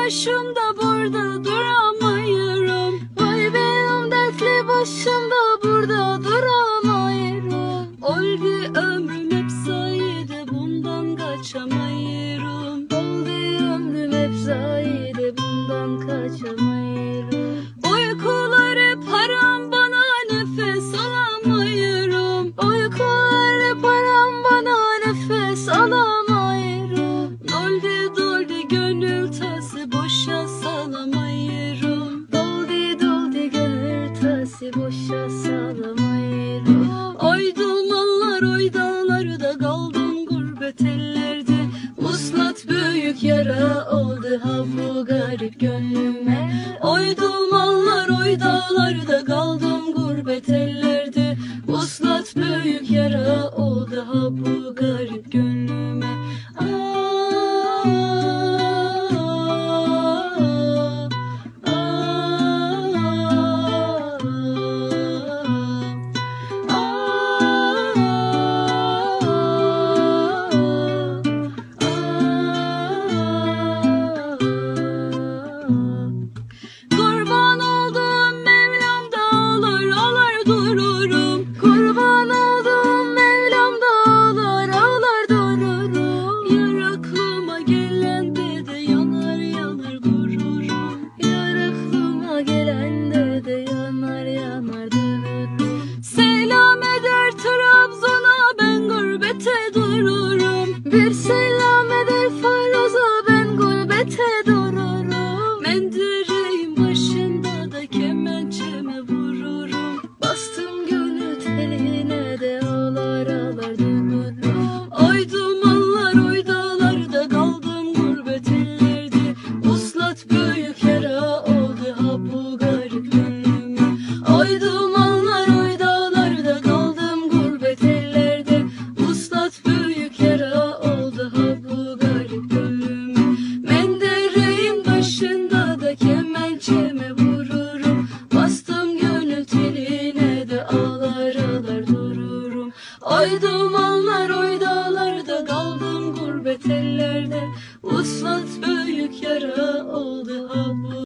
burada duramıyorum Vay benim dertli başımda burada duramıyorum Oldu ömrüm hep sayede bundan kaçamıyorum Oldu ömrüm hep sayede bundan kaçamıyorum Uykular hep haram bana nefes alamıyorum boşa salamıyorum Oy dulmallar oy dağlarda kaldım gurbet ellerde. Muslat büyük yara oldu ha bu garip gönlüme. Oy dulmallar dururum Bir ağlar ağlar dururum. Oy dumanlar oy dağlarda kaldım gurbet ellerde. Uslat büyük yara oldu ha bu